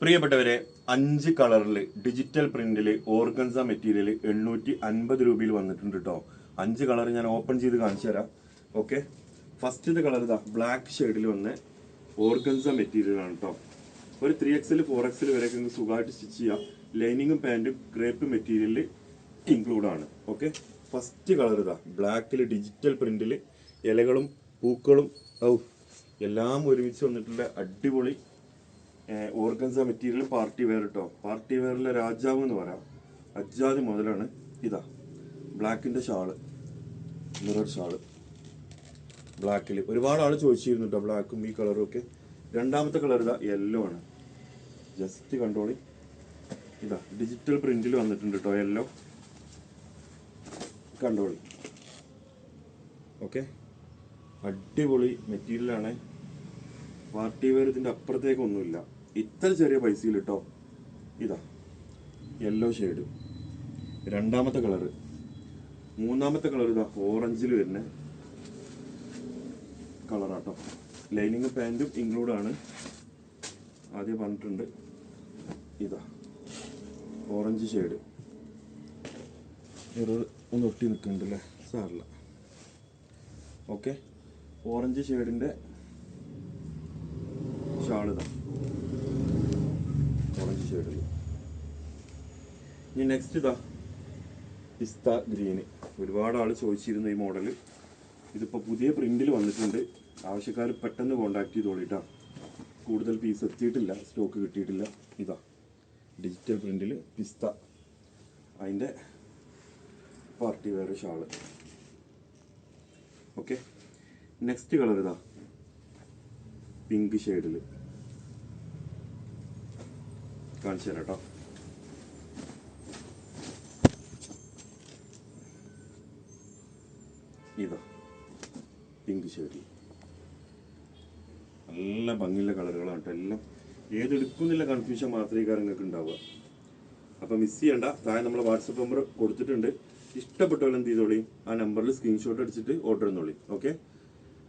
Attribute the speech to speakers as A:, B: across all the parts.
A: പ്രിയപ്പെട്ടവരെ അഞ്ച് കളറിൽ ഡിജിറ്റൽ പ്രിന്റിൽ ഓർഗൻസ മെറ്റീരിയൽ എണ്ണൂറ്റി അൻപത് രൂപയിൽ വന്നിട്ടുണ്ട് കേട്ടോ അഞ്ച് കളർ ഞാൻ ഓപ്പൺ ചെയ്ത് കാണിച്ചു തരാം. ഓക്കെ ഫസ്റ്റത്തെ കളർ ഇതാ ബ്ലാക്ക് ഷെയ്ഡിൽ വന്ന ഓർഗൻസ മെറ്റീരിയൽ ആണ് കേട്ടോ ഒരു ത്രീ എക്സൽ ഫോർ എക്സൽ വരെയൊക്കെ സുഖമായിട്ട് സ്റ്റിച്ച് ചെയ്യാം. ലൈനിങ്ങും പാന്റും ക്രേപ്പ് മെറ്റീരിയലിൽ ഇൻക്ലൂഡ് ആണ്. ഓക്കെ ഫസ്റ്റ് കളർ ഇതാ ബ്ലാക്കിൽ ഡിജിറ്റൽ പ്രിന്റിൽ ഇലകളും പൂക്കളും ഔ എല്ലാം ഒരുമിച്ച് വന്നിട്ടുള്ള അടിപൊളി ഓർഗൻസ മെറ്റീരിയൽ പാർട്ടി വെയർ കേട്ടോ പാർട്ടി വെയറിലെ രാജാവ് എന്ന് പറയാം. അജ്ജാതി മുതലാണ് ഇതാ. ബ്ലാക്കിന്റെ ഷാൾ. Mirror shawl. ബ്ലാക്കിൽ ഒരുപാട് ആൾ ചോദിച്ചിരുന്നു കേട്ടോ ബ്ലാക്കും ഈ കളറും ഒക്കെ. രണ്ടാമത്തെ കളർ ഇതാ യെല്ലോ ആണ്. ജസ്റ്റ് കണ്ടോളി. ഇതാ ഡിജിറ്റൽ പ്രിന്റിൽ വന്നിട്ടുണ്ട് കേട്ടോ യെല്ലോ കണ്ടോളി. ഓക്കെ? അടിപൊളി മെറ്റീരിയലാണ്. പാർട്ടി വെയർ ഇതിന്റെ അപ്പുറത്തേക്കൊന്നുമില്ല ഇത്ര ചെറിയ പൈസയിൽ കേട്ടോ ഇതാ യെല്ലോ ഷെയ്ഡ് രണ്ടാമത്തെ കളറ് മൂന്നാമത്തെ കളർ ഇതാ ഓറഞ്ചിൽ വരുന്ന കളറാട്ടോ ലൈനിങ് പാന്റും ഇൻക്ലൂഡ് ആണ്. ആദ്യം പറഞ്ഞിട്ടുണ്ട്. ഇതാ ഓറഞ്ച് ഷെയ്ഡ് ഒന്ന് ഒട്ടി നിൽക്കുന്നുണ്ട് അല്ലേ സാറില്ല ഓക്കെ ഓറഞ്ച് ഷെയ്ഡിന്റെ ഷാളിതാ ഷെയ്ഡിൽ ഇനി നെക്സ്റ്റ് ഇതാ പിസ്ത ഗ്രീന്. ഒരുപാട് ആൾ ചോദിച്ചിരുന്നു ഈ മോഡൽ ഇതിപ്പോൾ പുതിയ പ്രിന്റിൽ വന്നിട്ടുണ്ട്. ആവശ്യക്കാർ പെട്ടെന്ന് കോണ്ടാക്ട് ചെയ്തോളിട്ടാ കൂടുതൽ പീസ് എത്തിയിട്ടില്ല സ്റ്റോക്ക് കിട്ടിയിട്ടില്ല. ഇതാ ഡിജിറ്റൽ പ്രിന്റിൽ പിസ്ത. അതിന്റെ പാർട്ടി വേറെ ഷാൾ. ഓക്കെ നെക്സ്റ്റ് കളർ ഇതാ. പിങ്ക് ഷെയ്ഡിൽ കാണിച്ചു തരാം കേട്ടോ ഇതാ പിങ്ക് ചേരി നല്ല ഭംഗിയുള്ള കളറുകളാണ് കേട്ടോ എല്ലാം. ഏതെടുക്കുന്നില്ല കൺഫ്യൂഷൻ മാത്രമേ കാര്യങ്ങൾക്ക് ഉണ്ടാവുക. അപ്പോൾ മിസ് ചെയ്യണ്ട. താഴെ നമ്മൾ വാട്സപ്പ് നമ്പർ കൊടുത്തിട്ടുണ്ട്. ഇഷ്ടപ്പെട്ടവരെ എന്ത് ചെയ്തോളി? ആ നമ്പറിൽ സ്ക്രീൻഷോട്ട് അടിച്ചിട്ട് ഓർഡർ തന്നോളി. ഓക്കെ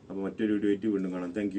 A: അപ്പോൾ മറ്റൊരു വീഡിയോ ആയിട്ട് വീണ്ടും കാണാം. താങ്ക്